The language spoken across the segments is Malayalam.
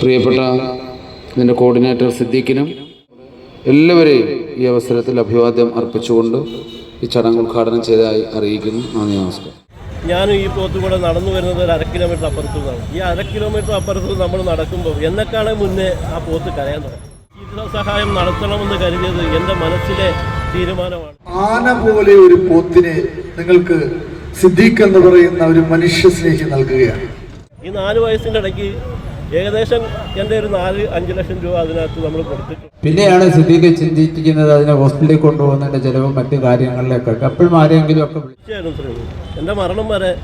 പ്രിയപ്പെട്ട ഇതിന്റെ കോർഡിനേറ്റർ സിദ്ദീഖിനും എല്ലാവരെയും ഈ അവസരത്തിൽ അഭിവാദ്യം അർപ്പിച്ചുകൊണ്ട് ഈ ചടങ്ങ് ഉദ്ഘാടനം ചെയ്തതായി അറിയിക്കുന്നു. നന്ദി നമസ്കാരം. ഞാനും ഈ പോത്തുകൂടെ നടന്നു വരുന്നത് ഒരു അര കിലോമീറ്റർ അപ്പുറത്തു നിന്നാണ്. ഈ അര കിലോമീറ്റർ അപ്പുറത്ത് നമ്മൾ നടക്കുമ്പോൾ എന്നെക്കാളെ മുന്നേ ആ പോത്ത് കരയാൻ തുടങ്ങി. ഇതിനോ സഹായം നടത്തണമെന്ന് കരുതിയത് എന്റെ മനസ്സിലെ തീരുമാനമാണ്. ആന പോലെ ഒരു പോത്തിനെ നിങ്ങൾക്ക് സിദ്ദീഖ് എന്ന് പറയുന്ന ഒരു മനുഷ്യ സ്നേഹി നൽകുകയാണ്. ഈ നാല് വയസ്സിന്റെ ഇടയ്ക്ക് ഏകദേശം എന്റെ ഒരു നാല് അഞ്ച് ലക്ഷം രൂപ അതിനകത്ത് നമ്മൾ കൊടുത്തിട്ടുണ്ട്. പിന്നെയാണ് സിദ്ദീഖ് ചിന്തിക്കുന്നത് അതിനെ ഹോസ്പിറ്റലിൽ കൊണ്ടുപോകുന്നതിന്റെ ചിലവും മറ്റ് കാര്യങ്ങളിലേക്കൊക്കെ അപ്പോഴും ആരെങ്കിലും ഒക്കെ വിളിച്ചായിരുന്നു ശ്രമിക്കും. എന്റെ മരണം വരെ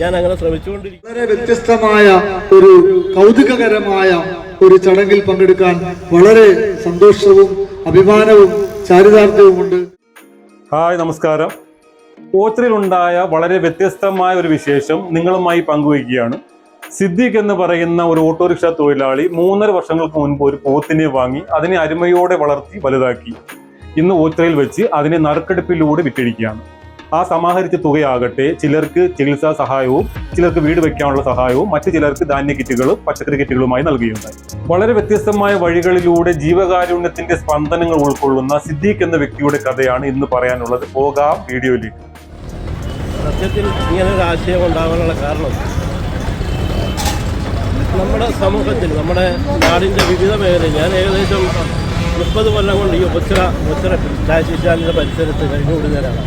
ഞാൻ അങ്ങനെ ശ്രമിച്ചുകൊണ്ടിരിക്കും. വളരെ വ്യത്യസ്തമായ ഒരു കൗതുകകരമായ ഒരു ചടങ്ങിൽ പങ്കെടുക്കാൻ വളരെ സന്തോഷവും അഭിമാനവും ചാരിതാർത്ഥ്യവും ഉണ്ട്. ഹായ് നമസ്കാരം. ഓച്ചിറിലുണ്ടായ വളരെ വ്യത്യസ്തമായ ഒരു വിശേഷം നിങ്ങളുമായി പങ്കുവയ്ക്കുകയാണ്. സിദ്ദീഖ് എന്ന് പറയുന്ന ഒരു ഓട്ടോറിക്ഷ തൊഴിലാളി മൂന്നര വർഷങ്ങൾക്ക് മുൻപ് ഒരു പോത്തിനെ വാങ്ങി അതിനെ അരുമയോടെ വളർത്തി വലുതാക്കി. ഇന്ന് ഓച്ചറയിൽ വെച്ച് അതിനെ നറുക്കെടുപ്പിലൂടെ വിറ്റഴിക്കുകയാണ് ആ സമാഹരിച്ച തുകയാകട്ടെ ചിലർക്ക് ചികിത്സാ സഹായവും ചിലർക്ക് വീട് വെക്കാനുള്ള സഹായവും മറ്റു ചിലർക്ക് ധാന്യ കിറ്റുകളും പച്ചക്കറി കിറ്റുകളുമായി നൽകുകയുണ്ടായി. വളരെ വ്യത്യസ്തമായ വഴികളിലൂടെ ജീവകാരുണ്യത്തിന്റെ സ്പന്ദനങ്ങൾ ഉൾക്കൊള്ളുന്ന സിദ്ദീഖ് എന്ന വ്യക്തിയുടെ കഥയാണ് ഇന്ന് പറയാനുള്ളത്. പോകാം വീഡിയോയിലേക്ക്. സത്യത്തിൽ ഇങ്ങനെ ഒരു ആശയം ഉണ്ടാകാനുള്ള കാരണം നമ്മുടെ സമൂഹത്തിൽ നമ്മുടെ നാടിന്റെ വിവിധ മേഖലയിൽ ഞാൻ ഏകദേശം മുപ്പത് കൊല്ലം കൊണ്ട് ഈ ഒച്ചിറ ഒച്ചിറ രാജശാലിന്റെ പരിസരത്ത് കഴിഞ്ഞുകൂടുന്നവരാണ്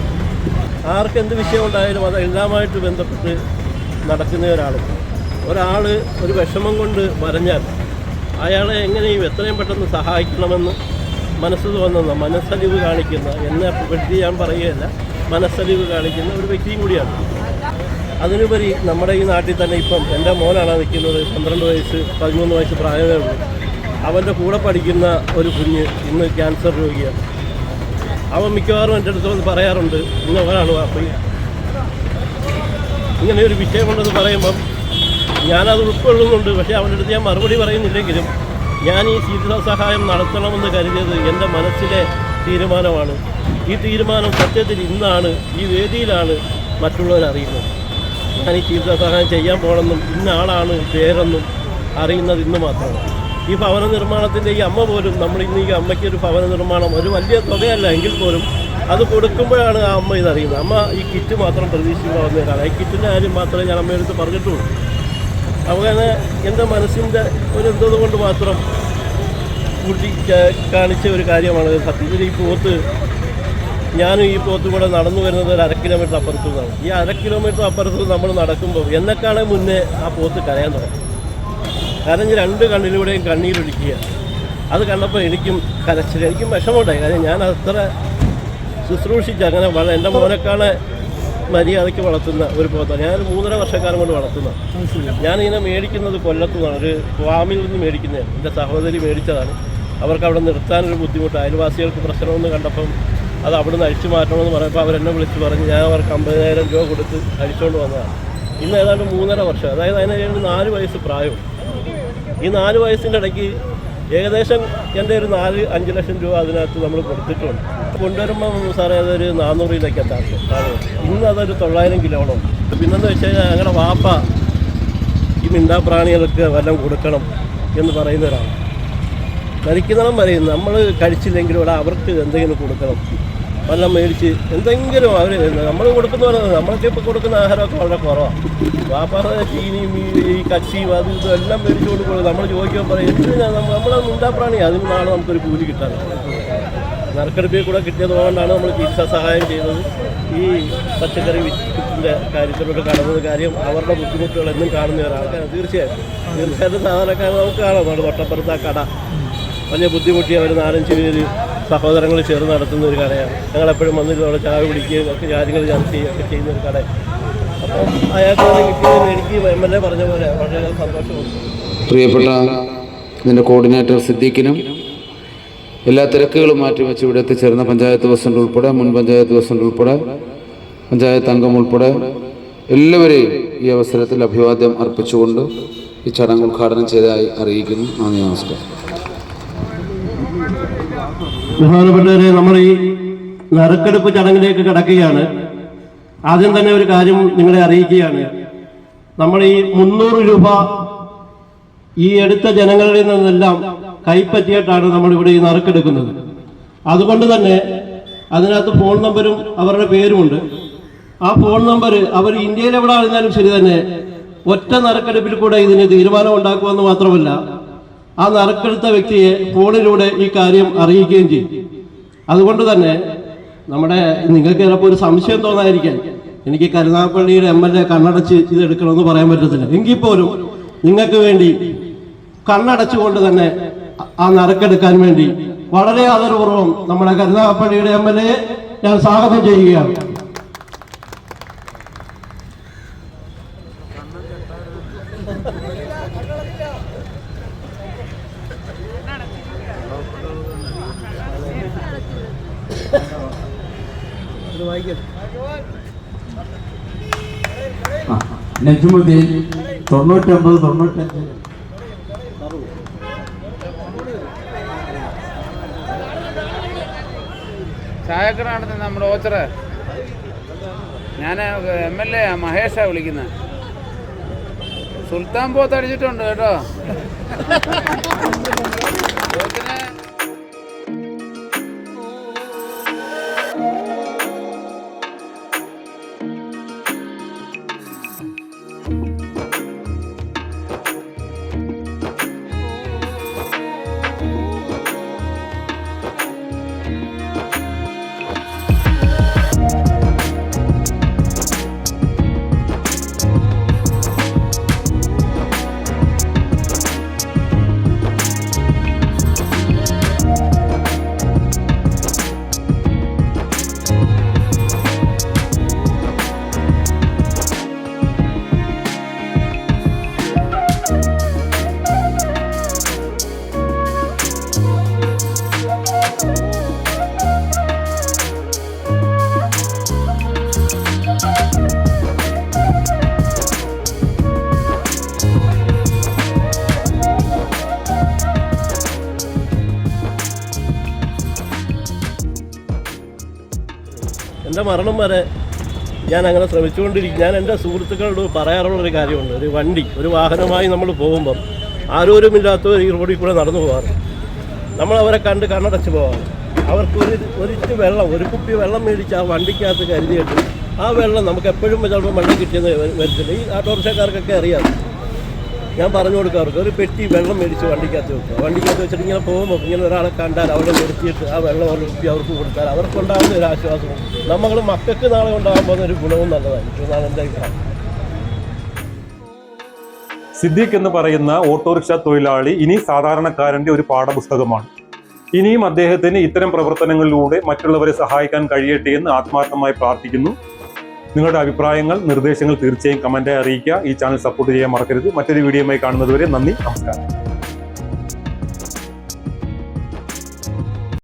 ആർക്കെന്ത് വിഷയം ഉണ്ടായാലും അതെല്ലാമായിട്ട് ബന്ധപ്പെട്ട് നടക്കുന്ന ഒരാൾ ഒരാൾ ഒരു വിഷമം കൊണ്ട് വരഞ്ഞാൽ അയാളെ എങ്ങനെയും എത്രയും പെട്ടെന്ന് സഹായിക്കണമെന്ന് മനസ്സ് തോന്നുന്ന മനസ്സലിവ് കാണിക്കുന്ന എന്നെ വ്യക്തി ഞാൻ പറയുകയല്ല മനസ്സലിവ് കാണിക്കുന്ന ഒരു വ്യക്തിയും കൂടിയാണ്. അതിനുപരി നമ്മുടെ ഈ നാട്ടിൽ തന്നെ ഇപ്പം എന്റെ മോനാണ് നിൽക്കുന്നത് പന്ത്രണ്ട് വയസ്സ് പതിമൂന്ന് വയസ്സ് പ്രായമേ ഉള്ളൂ. അവന്റെ കൂടെ പഠിക്കുന്ന ഒരു കുഞ്ഞ് ഇന്ന് ക്യാൻസർ രോഗിയാണ് അവൻ മിക്കവാറും എന്റെ അടുത്ത് വന്ന് പറയാറുണ്ട് ഇന്ന് അവനാണ് വാപ്പി ഇങ്ങനെ ഒരു വിഷയമുണ്ടെന്ന് പറയുമ്പം ഞാനത് ഉൾക്കൊള്ളുന്നുണ്ട്. പക്ഷേ അവന്റെ അടുത്ത് ഞാൻ മറുപടി പറയുന്നില്ലെങ്കിലും ഞാൻ ഈ ചികിത്സാ സഹായം നടത്തണമെന്ന് കരുതിയത് എന്റെ മനസ്സിലെ തീരുമാനമാണ്. ഈ തീരുമാനം സത്യത്തിൽ ഇന്നാണ് ഈ വേദിയിലാണ് മറ്റുള്ളവരറിയുന്നത്. ഞാൻ ജീവിത സഹായം ചെയ്യാൻ പോകണമെന്നും ഇന്ന ആളാണ് പേരെന്നും അറിയുന്നത് ഇന്ന് മാത്രമാണ്. ഈ ഭവന നിർമ്മാണത്തിന്റെ ഈ അമ്മ പോലും നമ്മൾ ഇന്ന് ഈ അമ്മയ്ക്ക് ഒരു ഭവന നിർമ്മാണം ഒരു വലിയ തുകയല്ല എങ്കിൽ പോലും അത് കൊടുക്കുമ്പോഴാണ് ആ അമ്മ ഇതറിയുന്നത്. അമ്മ ഈ കിറ്റ് മാത്രം പ്രതീക്ഷിച്ച് വന്നേക്കാണ് ഈ കിറ്റിന്റെ കാര്യം മാത്രമേ ഞാൻ അമ്മയെടുത്ത് പറഞ്ഞിട്ടുള്ളൂ. അങ്ങനെ എന്റെ മനസ്സിന്റെ ഒരു എന്തത് കൊണ്ട് മാത്രം കൂട്ടി കാണിച്ച ഒരു കാര്യമാണ് സത്യത്തിൽ ഈ പോത്ത് ഞാനും ഈ പോത്തുകൂടെ നടന്നു വരുന്നത് ഒരു അര കിലോമീറ്റർ അപ്പുറത്തു നിന്നാണ്. ഈ അര കിലോമീറ്റർ അപ്പുറത്ത് നമ്മൾ നടക്കുമ്പോൾ എന്നെക്കാളെ മുന്നേ ആ പോത്ത് കരയാൻ തുടങ്ങി. കരഞ്ഞ് രണ്ട് കണ്ണിലൂടെയും കണ്ണീരൊഴിക്കുക അത് കണ്ടപ്പോൾ എനിക്കും കരച്ചിൽ എനിക്കും വിഷമമുണ്ടായി. കാര്യം ഞാൻ അത്ര ശുശ്രൂഷിച്ച് അങ്ങനെ വള എന്റെ മോനെക്കാളെ മര്യാദയ്ക്ക് വളർത്തുന്ന ഒരു പോത്താണ്. ഞാൻ മൂന്നര വർഷക്കാലം കൊണ്ട് വളർത്തുന്ന. ഞാനിങ്ങനെ മേടിക്കുന്നത് കൊല്ലത്തു നിന്നാണ്. ഒരു ഫാമിൽ നിന്ന് മേടിക്കുന്നതാണ്. എന്റെ സഹോദരി മേടിച്ചതാണ്. അവർക്ക് അവിടെ നിർത്താനൊരു ബുദ്ധിമുട്ട്. അയൽവാസികൾക്ക് പ്രശ്നമൊന്നും കണ്ടപ്പം അത് അവിടുന്ന് അഴിച്ചു മാറ്റണമെന്ന് പറഞ്ഞപ്പോൾ അവരെന്നെ വിളിച്ച് പറഞ്ഞ് ഞാൻ അവർക്ക് അമ്പതിനായിരം രൂപ കൊടുത്ത് അഴിച്ചുകൊണ്ട് വന്നതാണ്. ഇന്ന് ഏതാണ്ട് മൂന്നര വർഷം അതായത് അതിന് ഏതാണ്ട് നാല് വയസ്സ് പ്രായം ഈ നാല് വയസ്സിന്റെ ഇടയ്ക്ക് ഏകദേശം എന്റെ ഒരു നാല് അഞ്ച് ലക്ഷം രൂപ അതിനകത്ത് നമ്മൾ കൊടുത്തിട്ടുണ്ട്. കൊണ്ടുവരുമ്പോൾ സാറേ അതൊരു നാനൂറിലേക്ക് എത്താറുണ്ട് ഇന്ന് അതൊരു തൊള്ളായിരം കിലോളം പിന്നെന്ന് വെച്ച് കഴിഞ്ഞാൽ ഞങ്ങളുടെ വാപ്പ ഈ മിണ്ടാപ്രാണികൾക്ക് വല്ലതും കൊടുക്കണം എന്ന് പറയുന്ന ഒരാളാണ് മരിക്കുന്നിടം പറയും നമ്മൾ കഴിച്ചില്ലെങ്കിലും ഇവിടെ അവർക്ക് എന്തെങ്കിലും കൊടുക്കണം. വല്ലതും മേടിച്ച് എന്തെങ്കിലും അവർ നമ്മൾ കൊടുക്കുന്ന പോലെ നമ്മളൊക്കെ ഇപ്പോൾ കൊടുക്കുന്ന ആഹാരമൊക്കെ വളരെ കുറവാണ് വാപ്പാറ ചീനിയും ഈ കച്ചിയും അതും ഇതും എല്ലാം മേടിച്ച് കൊടുക്കുന്നത് നമ്മൾ ചോദിക്കാൻ പറയും എന്തിനാ നമ്മൾ നമ്മളെ മുണ്ടാപ്രാണി അതിന് നാളെ നമുക്കൊരു കൂലി കിട്ടാൻ. നറുക്കെടുപ്പിൽ കൂടെ കിട്ടിയത് കിട്ടിയതുകൊണ്ടാണ് നമ്മൾ ചികിത്സാ സഹായം ചെയ്തത്. ഈ പച്ചക്കറി വിറ്റിന്റെ കാര്യത്തിലൂടെ കടന്നത് കാര്യം അവരുടെ ബുദ്ധിമുട്ടുകൾ എന്നും കാണുന്ന ഒരാൾക്കാണ് തീർച്ചയായിട്ടും. തീർച്ചയായിട്ടും സാധനക്കാരെ നമുക്ക് കാണാം. നമ്മുടെ തൊട്ടപ്പുറത്ത് ആ കട. വലിയ ബുദ്ധിമുട്ടി അവർ നാലഞ്ച് പേര് സഹോദരങ്ങൾ ചേർന്ന് നടത്തുന്ന ഒരു കടയാണ്. ഞങ്ങളെപ്പോഴും വന്നിട്ട് അവിടെ ചായ കുടിക്കുകയും ഒക്കെ കാര്യങ്ങൾ ചർച്ച ചെയ്യുകയും ഒക്കെ ചെയ്യുന്ന ഒരു കട അപ്പം അയാൾക്ക് അത് എനിക്ക് എം എൽ എ പറഞ്ഞ പോലെ വളരെ സന്തോഷമുണ്ട്. പ്രിയപ്പെട്ട ഇതിന്റെ കോർഡിനേറ്റർ സിദ്ദീഖിനും എല്ലാ തിരക്കുകളും മാറ്റിവെച്ച് ഇവിടെ എത്തിച്ചേർന്ന പഞ്ചായത്ത് പ്രസിഡന്റ് ഉൾപ്പെടെ മുൻ പഞ്ചായത്ത് പ്രസിഡന്റ് ഉൾപ്പെടെ പഞ്ചായത്ത് അംഗം ഉൾപ്പെടെ എല്ലാവരെയും ഈ അവസരത്തിൽ അഭിവാദ്യം അർപ്പിച്ചുകൊണ്ട് ഈ ചടങ്ങ് ഉദ്ഘാടനം ചെയ്തതായി അറിയിക്കുന്നു. നന്ദി നമസ്കാരം. ബഹുമാനപ്പെട്ടവരെ നമ്മൾ ഈ നറുക്കെടുപ്പ് ചടങ്ങിലേക്ക് കിടക്കുകയാണ്. ആദ്യം തന്നെ ഒരു കാര്യം നിങ്ങളെ അറിയിക്കുകയാണ്. നമ്മൾ ഈ മുന്നൂറ് രൂപ ഈ എടുത്ത ജനങ്ങളിൽ നിന്നെല്ലാം കൈപ്പറ്റിയിട്ടാണ് നമ്മൾ ഇവിടെ ഈ നറുക്കെടുക്കുന്നത്. അതുകൊണ്ട് തന്നെ അതിനകത്ത് ഫോൺ നമ്പരും അവരുടെ പേരുമുണ്ട്. ആ ഫോൺ നമ്പർ അവർ ഇന്ത്യയിൽ എവിടെ ആയിരുന്നാലും ശരി തന്നെ ഒറ്റ നറുക്കെടുപ്പിൽ കൂടെ ഇതിന് തീരുമാനം ഉണ്ടാക്കുമെന്ന് മാത്രമല്ല ആ നറുക്കെടുത്ത വ്യക്തിയെ ഫോണിലൂടെ ഈ കാര്യം അറിയിക്കുകയും ചെയ്യും. അതുകൊണ്ട് തന്നെ നമ്മുടെ നിങ്ങൾക്ക് ചിലപ്പോൾ ഒരു സംശയം തോന്നായിരിക്കാൻ എനിക്ക് കരുനാഗപ്പള്ളിയുടെ എം എൽ എ കണ്ണടച്ച് ഇതെടുക്കണമെന്ന് പറയാൻ പറ്റത്തില്ല. എങ്കിൽ പോലും നിങ്ങൾക്ക് വേണ്ടി കണ്ണടച്ചുകൊണ്ട് തന്നെ ആ നറുക്കെടുക്കാൻ വേണ്ടി വളരെ ആദരപൂർവം നമ്മുടെ കരുനാഗപ്പള്ളിയുടെ എം എൽ എ ഞാൻ സ്വാഗതം ചെയ്യുകയാണ്. നജ്മുദ്ദീൻ തൊണ്ണൂറ്റൊമ്പത് തൊണ്ണൂറ്റഞ്ച് ചായക്കടാണ് നമ്മുടെ ഓച്ചറ്. ഞാൻ എം എൽ എ മഹേഷാണ് വിളിക്കുന്നത് സുൽത്താൻ പോത്ത് അടിച്ചിട്ടുണ്ട് കേട്ടോ. എന്റെ മരണം വരെ ഞാൻ അങ്ങനെ ശ്രമിച്ചുകൊണ്ടിരിക്കും. ഞാൻ എന്റെ സുഹൃത്തുക്കളോട് പറയാറുള്ള ഒരു കാര്യമുണ്ട്. ഒരു വണ്ടി ഒരു വാഹനമായി നമ്മൾ പോകുമ്പം ആരോരുമില്ലാത്തവർ ഈ റോഡിൽ കൂടെ നടന്നു പോകാറ്. നമ്മൾ അവരെ കണ്ട് കണ്ണടച്ച് പോകാറ്. അവർക്ക് ഒരു ഒരിറ്റ് വെള്ളം ഒരു കുപ്പി വെള്ളം മേടിച്ച് ആ വണ്ടിക്കകത്ത് കരുതിയിട്ട് ആ വെള്ളം നമുക്ക് എപ്പോഴും ചിലപ്പോൾ വെള്ളം കിട്ടിയെന്ന് വരത്തില്ല. ഈ ഓട്ടോറിക്ഷക്കാർക്കൊക്കെ അറിയാം. ഞാൻ പറഞ്ഞു കൊടുക്കാറുണ്ട് ഒരു പെട്ടി വെള്ളം മേടിച്ച് വണ്ടിക്കകത്ത് വെക്കുക. വണ്ടിക്കകത്ത് വെച്ചിട്ട് ഇങ്ങനെ പോകുമ്പോൾ ഇങ്ങനെ ഒരാളെ കണ്ടാൽ അവിടെ നിർത്തിയിട്ട് ആ വെള്ളം ഒരു കുപ്പി അവർക്ക് കൊടുത്താൽ അവർക്കുണ്ടാകുന്ന ഒരു ആശ്വാസവും നമ്മൾ മക്കൾക്ക് നാളെ ഉണ്ടാകുമ്പോൾ ഒരു ഗുണവും എന്നാണ് എന്റെ അഭിപ്രായം. സിദ്ദീഖ് എന്ന് പറയുന്ന ഓട്ടോറിക്ഷ തൊഴിലാളി ഇനി സാധാരണക്കാരന്റെ ഒരു പാഠപുസ്തകമാണ്. ഇനിയും അദ്ദേഹത്തിന് ഇത്തരം പ്രവർത്തനങ്ങളിലൂടെ മറ്റുള്ളവരെ സഹായിക്കാൻ കഴിയട്ടെ എന്ന് ആത്മാർത്ഥമായി പ്രാർത്ഥിക്കുന്നു. നിങ്ങളുടെ അഭിപ്രായങ്ങൾ നിർദ്ദേശങ്ങൾ തീർച്ചയായും കമന്റായി അറിയിക്കുക. ഈ ചാനൽ സപ്പോർട്ട് ചെയ്യാൻ മറക്കരുത്. മറ്റൊരു വീഡിയോയുമായി കാണുന്നതുവരെ നന്ദി നമസ്കാരം.